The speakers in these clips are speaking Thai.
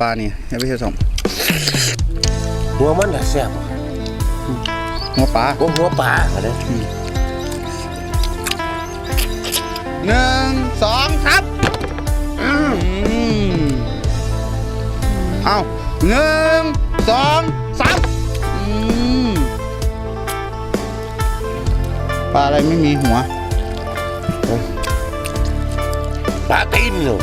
ปลานี่อย่าไปเฮ็ดสมหัวมันน่ะแซ่บหัวปลาหัวหัวปลาก็ได้หนึ่งสองสามอืมเอาหนึ่งสองสามอืมปลาอะไรไม่มีหัวปลาตีนเนา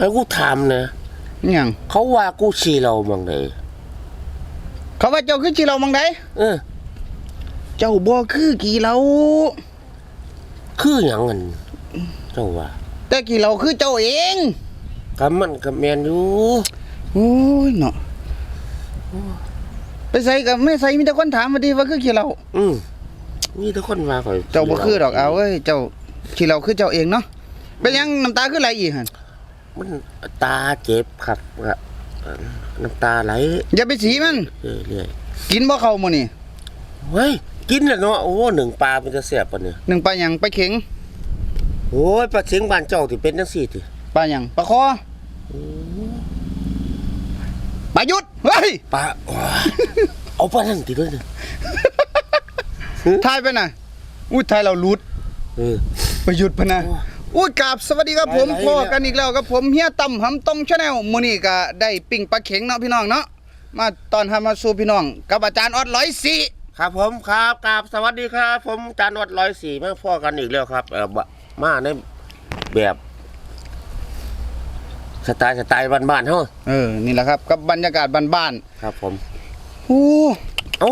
ะให้กูถามนะนี่หยังเขาว่ากูชีเราบังเลยเขาว่าเจ้าคือจีเรามังไดเออ เจ้าบ่คือกี่เรา คืออย่างนั้นเจ้าว่า แต่กี่เราคือเจ้าเองกับมันกับแมนอยู่โอ้ยเนาะไปใส่กับไม่ใส่มีแต่คนถามมาดีว่าคือกี่เรา อืมนี่ทุกคนว่าข่อยเจ้าบ่คือดอกเอาเอ้ยเจ้ากี่เราคือเจ้าเองเนาะเป็นหยังน้ำตาคือไหลอีกหั่น มันตาเจ็บครับอะน้ำตาไหลอย่าไปสีมันเรื่อยกินบ่เข้ามื้อนี่ๆเฮ้ยกินแล้วเนาะโอ้หนึ่งปลามันจะแซ่บปะเนี่ยหนึ่งปลาหยังปลาเข็งโอ้ยปลาเชียงบ้านเจ้าที่เป็นจังซี่ติปลาหยังปลาคอปลายุดเฮ้ยปลาโอ้ยเอาปลานั่นติด้วยเนี่ยทายไปน่ะอุ้ยทายเราหลุดเออไปหยุดพะนะ อุ้ยกราบสวัสดีครับผมไหลๆพ่อเนี่ยกันอีกแล้วครับผมเฮียต่ำหำตรงชาแนลมื้อนี้ก็ได้ปิ้งปลาเข็งเนาะพี่น้องเนาะมาตอนทำมาสู่พี่น้อง กับอาจารย์ออดร้อยสี่ครับผมครับกราบสวัสดีครับ ผมจานวัดร้อยสี่มาพ่อกันอีกแล้วครับเออบะมาในแบบสไตล์สไตล์บ้านๆเฮาเออนี่แหละครับกับบรรยากาศบ้านครับผมๆโอ้เอ้า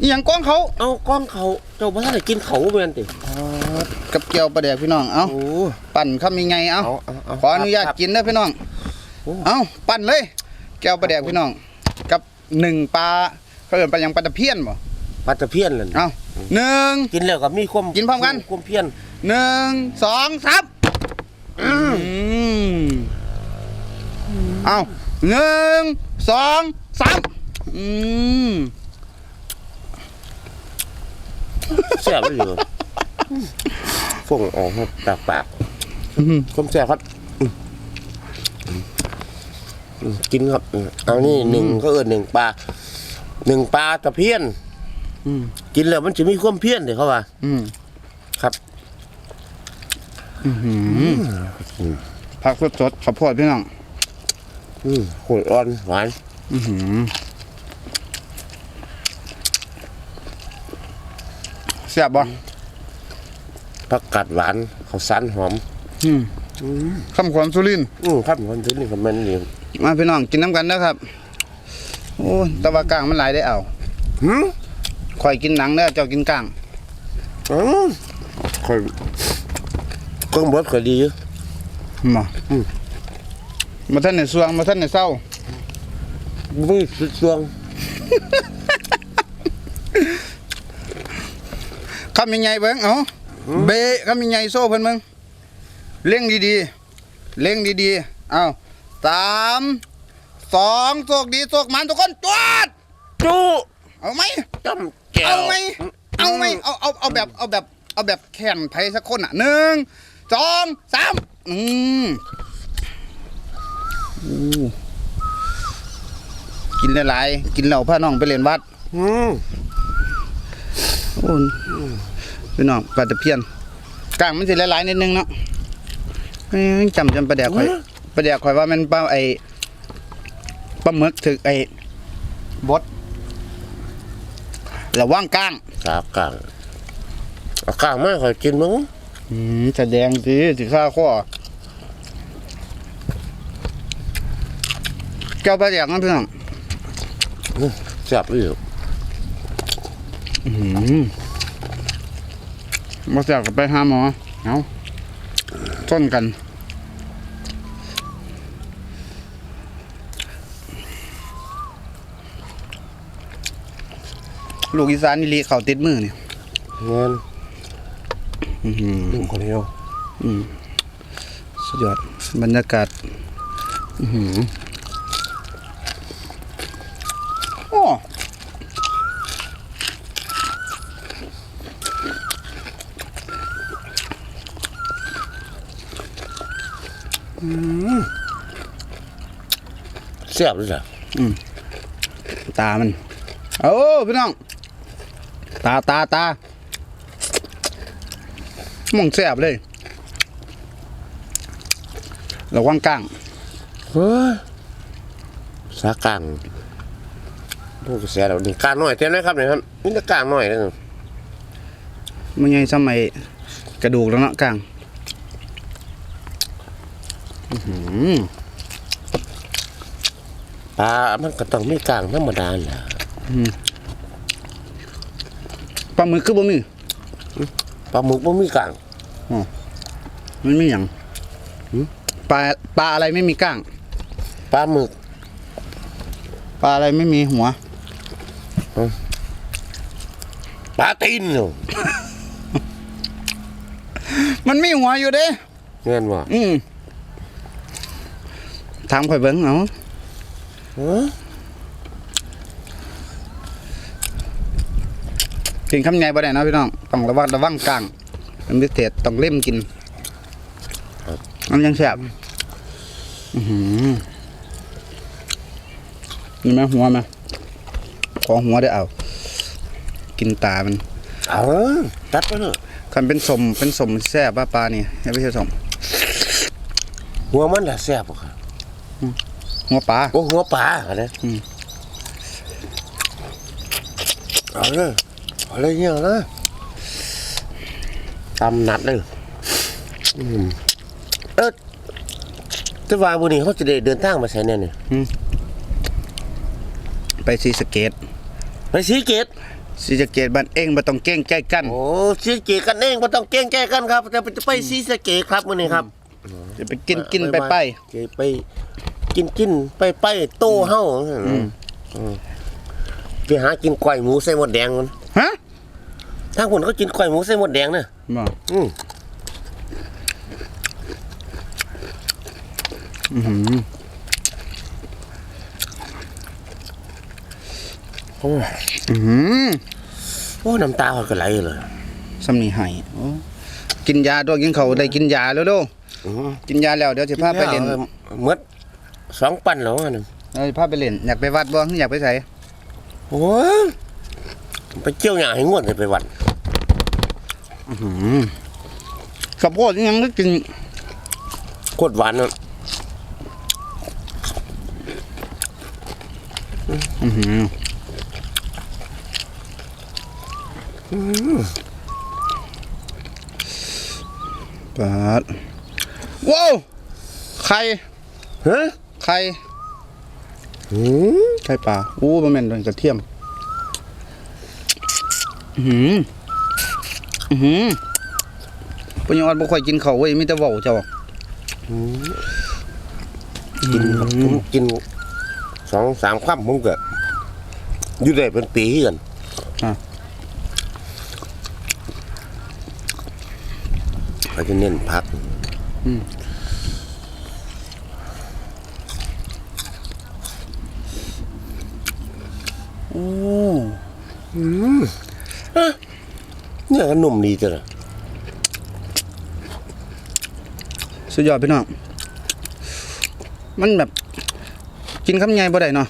อีหยังก้องเขาเอากล้องเขาเจ้าบ่ทันได้กินเขาแม่นติกับเกี๊ยวปลาแดกพี่น้องเอ้าโอ้ปั่นคำยังไงเอ้าเอาเอาเอาขออนุญาตครับกินเด้อพี่น้องโอ้เอ้าปั่นเลยแก้วปลาแดกพี่น้อง กับหนึ่งปลาเขาเอิ้นปลาหยังปลาตะเพียนบ่ปลาตะเพียนนั่นเอ้าหนึ่ง กินแล้วก็มีความกินพร้อมกัน ความเพียนหนึ่งสองสามอืมเอาหนึ่งสองสามอืม แซ่บอยู่ฟงออกมาปากปากความแซ่บครับอืมอืมกินครับอืมเอานี่หนึ่งก็เอิ้นหนึ่งปลาหนึ่งปลาตะเพียนอืม กินแล้วมันจะมีความเพี้ยนเดี๋ยวเขาว่า อืมครับ ผักสดสดๆข้าวโพดพี่น้องอืมโหดอ่อนหวาน อื้อหือ แซ่บบ่ผักกาดหวานข้าวสารหอมอืมคำขวัญสุรินทร์อืมครับคนที่นี่ก็มันนี่มาพี่น้องกินน้ำกันนะครับ โอ้ยแตะวากลางมันหลายได้เอาหืมข่อยกินหนังเด้อเจ้ากินกลาง อืมค่อยก็บดก็ดีอยู่ มามาท่านในสวงมาท่านในเศร้ามือสุดดวง คำยังไงเบิ้งเอาเบะคำยังไงโซ่เพิ่นเบิ้งเล่งดีๆเล่งดีๆเอาสามสองโชคดีโชคมันทุกคนจวดจูเอาไหมจ้ำแก้วเอาไหมเอาไหมเอาเอาเอาแบบเอาแบบเอาแบบแข่งไทยสักคนอะหนึ่งสองสามอืมอู้กินหลายๆกินเหล้าพาน้องไปเล่นวัด อืม โอ้ยพี่น้องปลาตะเพียนกลางมันสิหลายๆนิดนึงเนาะเอ้ยจำจำปลาแดกข่อยปลาแดกข่อยว่ามันปลาไอ้ปลาหมึกถึกไอ้บดระว่างกลางกากกางเอากางมาค่อยกินมั้งอืมแสดงสิสิข้าข้อแก้วปลาแดกนะพี่น้องแซ่บอยู่ อืมมาแซ่บกับไปหาหมอเอาต้นกัน ลูกอีสานนี่ลีเขาติดมือเนี่ยเงินอื้อหือดึงคนเดียวสุดยอดบรรยากาศ อื้อหือโอ้ แซ่บด้วยจ้ะตามันโอ้พี่น้อง ตาตาตาหมองแสบเลยระวังก้างเฮ้ยสากลางโอ้แซ่บแล้วนี่กลางหน่อยเท่านั้นครับเนี่ยครับนี่จะกลางหน่อยนะมันยังสมัยกระดูกแล้วเนาะก้าง อื้อหือ ปลา มันก็ต้องมีกลางธรรมดาแหละปลาหมึกคือบ่มีปลาหมึกบ่มีกลาง มันมีหยังปลาปลาอะไรไม่มีก้าง ปลาหมึก ปลาอะไรไม่มีหัว ปลาตีนเนาะมันมีหัวอยู่เด้ เงี้ยว่าอืมถามข่อยเบิ้งเอา เฮ้ยกินคำใหญ่บ่ได้เนาะพี่น้องต้องระวังระวังกลางเป็นพิเศษต้องเล่มกินมันยังแซ่บอือหือนี่ไหมหัวไหมขอหัวได้เอา กินตามัน เอาตัดไปเนาะคันเป็นสมเป็นสมแซ่บป้าปลานี่ไม่ใช่สมหัวมันแหละแซ่บอะครับ หัวปลาโอ้หัวปลาอะไรอืมเอาเลยเอาเลยเนี่ยนะตำนัดเลยอืมเออแต่ว่าวันนี้เขาจะได้เดินทางมาใช้เนี่ยนี่ไปซีสะเกตไปสีเกตซีสะเกตบ้านเองบ่ต้องเก้งใจกันโอ้สีเกตกันเองไม่ต้องเก่งแก้กันครับจะไปจะไปสีสะเกตครับวันนี้ครับจะไปกินกินไปไปจะไป กินกินไปไปโตเฮ้าอืมไปหากินก้อยหมูใส่หมดแดงมันฮะทางคนเขากินก้อยหมูใส่หมดแดงเนอะบ่อืมอื้อหือโอ้อื้อหือโอ้น้ำตาเขาก็ไหลเลยสำนีไห้โอ้กินยาด้วยกินเขาวได้กินยาแล้วเดูอืมกินยาแล้วเดี๋ยวสิพาไปเล่นเมื่อ สองปันแล้วอันนึงเดี๋ยวสิพาไปเล่นอยากไปวัดบ่อยากไปไสโอ้ยไปเจียวหยาให้งวดเลยไปวันข้าวโพดยังก็กินโคตรหวานนะอื้อหือปาดว้าวไข่ฮะ ไข่อืมไข่ปลาอู้บ่แม่นโดนกระเทียม อื้อหืออื้อหือปญอดบ่ค่อยกินข้าวเว้ยมีแต่เว้าเจ้ากินครับผมกินสองสามคำผมก็อยู่ได้เป็นปีกันอะเขาจะเน้นพัก โอ้เนี่ยก็นุ่มดีจังอะสุดยอดพี่น้อง มันแบบ กินคำใหญ่บ่ได้เนาะ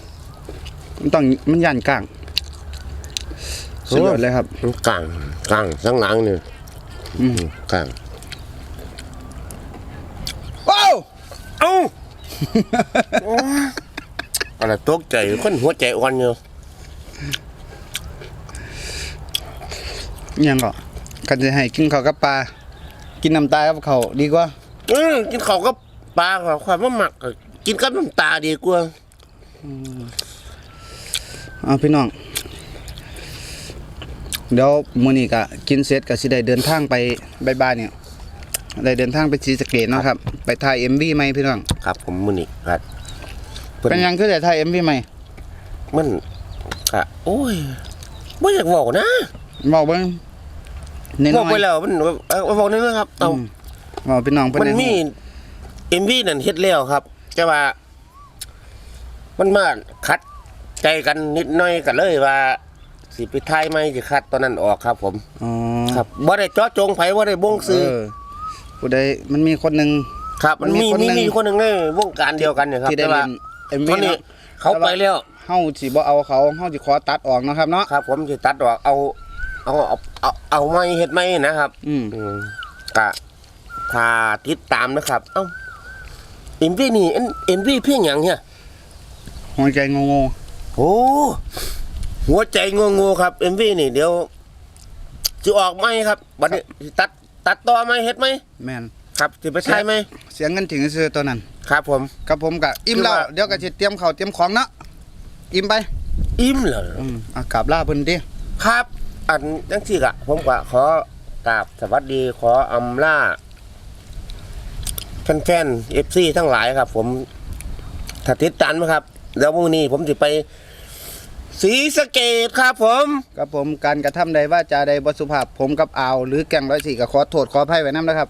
มันต้องมันย่านกลาง สุดยอดเลยครับ มันกลางกลางสังหลังเนี่ยอืม กลางว้าวเอ้าอะไรตกใจคนหัวใจอ่อนอยู่อิห ยังก็กันจะให้กินข้าวกับปลา กินน้ำตากับเขาวดีกว่า เออกินข้าวกับปลากับความว่าหมักอะกินกับน้ำตาดีกว่าเอาพี่น้อง เดี๋ยวมื้อนี้ก็กินเสร็จก็สิได้เดินทางไปบ่ายๆเนี่ยได้เดินทางไปศรีสะเกษเนาะครับ ไปถ่าย MV ใหม่พี่น้อง ครับผมมือนี่ครับเพิ่นเป็นหยังคือได้ถ่าย MV ใหม่มันกะโอ้ยไม่อยากบอกนะบอกเบิ่งน้บอกไปอยแล้วมันเออบอกนี่นะครับๆเอาอืมบอกพี่น้องเพิ่นมันได้มีรู้เอ็มวีนั่นเฮ็ดแล้วครับ แต่ว่า มันมาคัดใจกันนิดหน่อยกันเลยว่า สิไปทายไหมสิคัดตอนนั้นออกครับ ผม อ๋อครับบ่ได้เจาะจงไผบ่ได้บ่งซื้อเออผู้ใดมันมีคนหนึ่งครับ มันมีมันมีมีคนหนึ่งมีคนหนึ่งในวงการเดียวกันเนี่ยครับที่ได้แต่ว่าเล่น MV ตอนนี้เนาะ เขาไปแล้ว เฮาสิบ่เอาเขาเฮาสิขอตัดออกเนาะครับเนาะครับ ผมจะตัดออกเอาเอาเอาเอาเอาไม้เฮ็ดไม้นะครับ อืมอืมกะถ้าติดตามนะครับ เอ้าเอ็มวีนี่เอ็มวีเพียงอย่างเนี่ยหัวใจงงโอ้หัวใจงงๆครับเอ็มวีนี่เดี๋ยวจะออกไหมครับบัดนี้สิตัดตัดต่อไหมเฮ็ดไหมๆแม่น ครับสิไปใช้ไหมเสียเงินถึงซื้อตัวนั้น ครับผม กับผมก็อิ่มแล้วคือว่าเดี๋ยวก็สิเตรียมข้าวเตรียมของเนาะ อิ่มไปอิ่มเหรออืมอะกราบลาเพิ่นติครับ อันจังสี่กะผมก็ขอกราบสวัสดีขออำลาแฟนๆเอฟซีทั้งหลายครับ ผมถ้าติดตามนะครับ แล้วพรุ่งนี้ผมจะไปศรีสะเกดครับ ผมกับผมการกระทำใดว่าจาใดบ่สุภาพผมกับอาว หรือแก่งร้อยสี่ก็ขอโทษขออภัยไว้นํนะครับ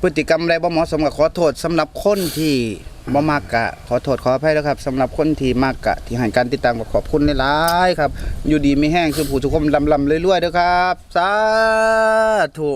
พฤติกรรมใดบ่เหมาะสมก็ขอโทษสำหรับคนที่ บ่มักกะขอโทษขออภัยแล้วครับสำหรับคนที่มากกะที่ให้การติดตามก็ขอบคุณหลายๆครับ อยู่ดีไม่แห้งคือผู้ทุกคนลำๆรวยๆเด้อครับ สาธุ